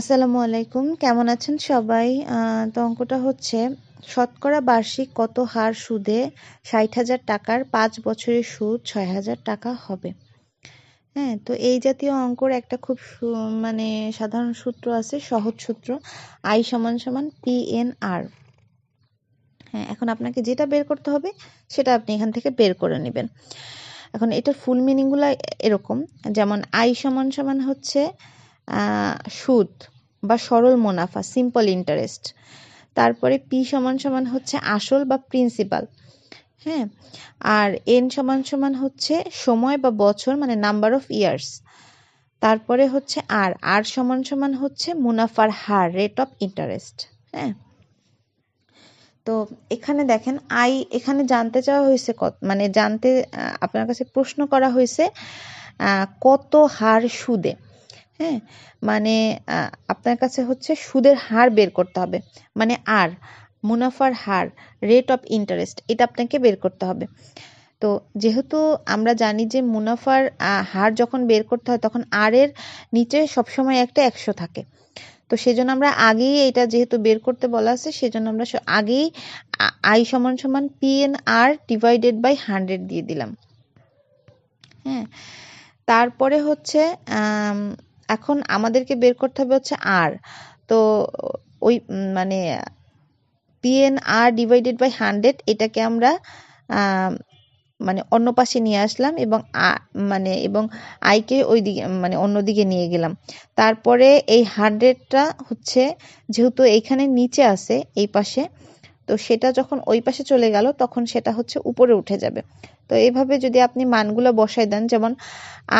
আসসালামু আলাইকুম, কেমন আছেন সবাই? তো অঙ্কটা হচ্ছে, শতকরা বার্ষিক কত হার সুদে ষাট হাজার টাকার পাঁচ বছরের সুদ ছয় হাজার টাকা হবে? হ্যাঁ তো এই জাতীয় অঙ্কর একটা খুব মানে সাধারণ সূত্র আছে, সহজ সূত্র, আই সমান সমান পি এন আর। হ্যাঁ এখন আপনাকে যেটা বের করতে হবে, সেটা আপনি এখান থেকে বের করে নেবেন। এখন এটার ফুল মিনিংগুলো এরকম, যেমন আই সমান সমান হচ্ছে সুদ বা সরল মুনাফা সিম্পল ইন্টারেস্ট তারপরে পি সমান সমান হচ্ছে আসল বা প্রিন্সিপাল হ্যাঁ? আর এন সমান সমান হচ্ছে সময় বা বছর মানে নাম্বার অফ ইয়ার্স তারপরে হচ্ছে আর আর সমান সমান হচ্ছে মুনাফার হার রেট অফ ইন্টারেস্ট হ্যাঁ? তো এখানে দেখেন আই এখানে জানতে চাওয়া হয়েছে কত মানে জানতে আপনার কাছে প্রশ্ন করা হয়েছে কত হার সুদে? হ্যাঁ? মানে আপনার কাছে হচ্ছে সুদের হার বের করতে হবে। মানে আর, মুনাফার হার রেট অফ ইন্টারেস্ট এটা আপনাকে বের করতে হবে। তো যেহেতু আমরা জানি যে মুনাফার হার যখন বের করতে হয়, তখন আর এর নিচে সবসময় একটা একশো থাকে। তো সেজন্য আমরা আগেই এটা যেহেতু বের করতে বলা আছে, সেজন্য আমরা আগেই আই সমান সমান P N R divided by hundred দিয়ে দিলাম। হ্যাঁ? তারপরে হচ্ছে এখন আমাদেরকে বের করতে হবে হচ্ছে আর তো ওই মানে PN R divided by hundred এটাকে আমরা মানে অন্য পাশে নিয়ে আসলাম এবং মানে এবং আইকে ওই দিকে মানে অন্য দিকে নিয়ে গেলাম। তারপরে এই হান্ড্রেডটা হচ্ছে, যেহেতু এইখানে নিচে আছে, এই পাশে, তো সেটা যখন ওই পাশে চলে গেল, তখন সেটা হচ্ছে উপরে উঠে যাবে। তো এইভাবে যদি আপনি মানগুলো বসাই দেন, যেমন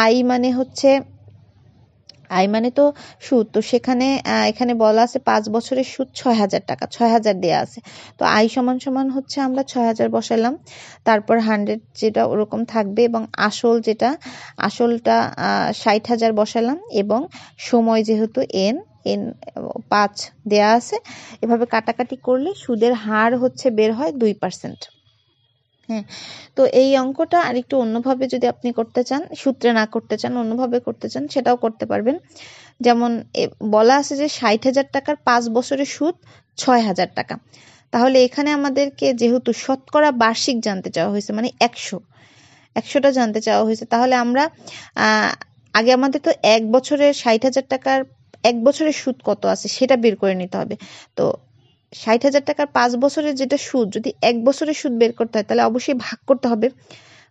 আই মানে হচ্ছে আই মানে তো সুদ। তো সেখানে এখানে বলা আছে পাঁচ বছরের সুদ ছয় হাজার টাকা, ছয় হাজার দেওয়া আছে। তো আই সমান সমান হচ্ছে আমরা ছয় হাজার বসালাম। তারপর হান্ড্রেড যেটা ওরকম থাকবে এবং আসল যেটা, আসলটা ষাট হাজার বসালাম এবং সময় যেহেতু এন এন, পাঁচ দেয়া আছে। এভাবে কাটাকাটি করলে সুদের হার হচ্ছে বের হয় দুই পার্সেন্ট হ্যাঁ তো এই অঙ্কটা আরেকটু অন্যভাবে যদি আপনি করতে চান, সূত্রে না করতে চান, অন্যভাবে করতে চান, সেটাও করতে পারবেন। যেমন বলা আছে যে ষাট হাজার টাকার পাঁচ বছরের সুদ ছয় হাজার টাকা। তাহলে এখানে আমাদেরকে যেহেতু শতকরা বার্ষিক জানতে চাওয়া হয়েছে মানে একশো, একশোটা জানতে চাওয়া হয়েছে, তাহলে আমরা আগে আমাদের তো এক বছরের ষাট হাজার টাকার, এক বছরের সুদ কত আছে সেটা বের করে নিতে হবে। তো ষাট হাজার টাকার পাঁচ বছরের যেটা সুদ, যদি এক বছরের সুদ বের করতে হয়, তাহলে অবশ্যই ভাগ করতে হবে।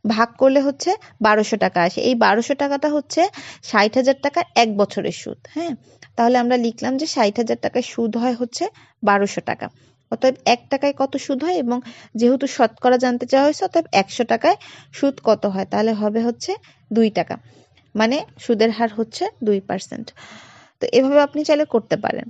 ভাগ করলে হচ্ছে বারোশো টাকা আসে। এই বারোশো টাকাটা হচ্ছে ষাট হাজার টাকার এক বছরের সুদ হ্যাঁ? তাহলে আমরা লিখলাম যে ষাট হাজার টাকার সুদ হয় হচ্ছে বারোশো টাকা। অতএব এক টাকায় কত সুদ হয় এবং যেহেতু শতকরা জানতে চাওয়া হয়েছে, অতএব একশো টাকায় সুদ কত হয়? তাহলে হবে হচ্ছে দুই টাকা। মানে সুদের হার হচ্ছে দুই পার্সেন্ট। তো এভাবে আপনি চাইলে করতে পারেন।